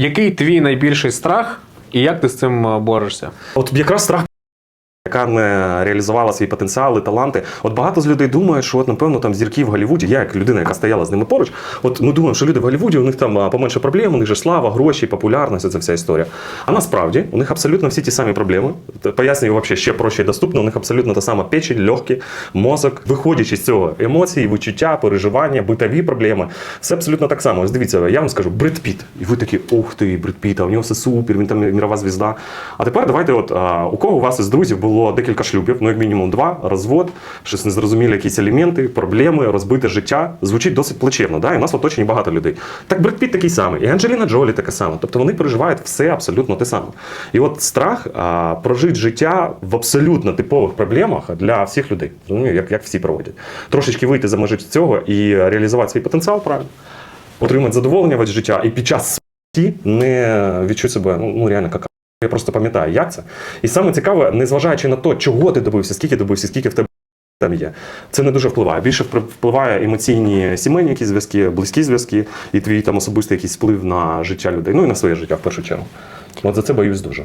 Який твій найбільший страх, і як ти з цим е, борешся? От якраз страх. Яка не реалізувала свій потенціал і таланти. От багато з людей думають, що от напевно там зірки в Голлівуді, я як людина, яка стояла з ними поруч, от ми думаємо, що люди в Голлівуді, у них там поменше проблем, у них же слава, гроші, популярність, це вся історія. А насправді у них абсолютно всі ті самі проблеми. Пояснюю вообще ще проще і доступно. У них абсолютно та сама печень, легкі, мозок, виходячи з цього емоції, відчуття, переживання, битові проблеми. Все абсолютно так само. Ось дивіться, я вам скажу, Бред Піт. І ви такі, ух ти, Бред Піт, а у нього все супер, він там мірова звізда. А тепер давайте, от у кого у вас із друзів було декілька шлюбів, ну як мінімум два, розвод, щось незрозумілі якісь елементи, проблеми, розбите життя. Звучить досить плачевно. Да? І у нас в оточенні багато людей. Так Бред Піт такий самий, і Анджеліна Джолі така сама. Тобто вони переживають все абсолютно те саме. І от страх а, прожити життя в абсолютно типових проблемах для всіх людей. Розумію, як, як всі проводять. Трошечки вийти за межі цього і реалізувати свій потенціал правильно, отримати задоволення від життя і під час смерті не відчути себе ну, ну реально як я просто пам'ятаю, як це. І саме цікаве, незважаючи на те, чого ти добився, скільки добився, скільки в тебе там є. Це не дуже впливає. Більше впливає емоційні сімейні якісь зв'язки, близькі зв'язки, і твій там особистий якийсь вплив на життя людей. Ну і на своє життя в першу чергу. От за це боюсь дуже.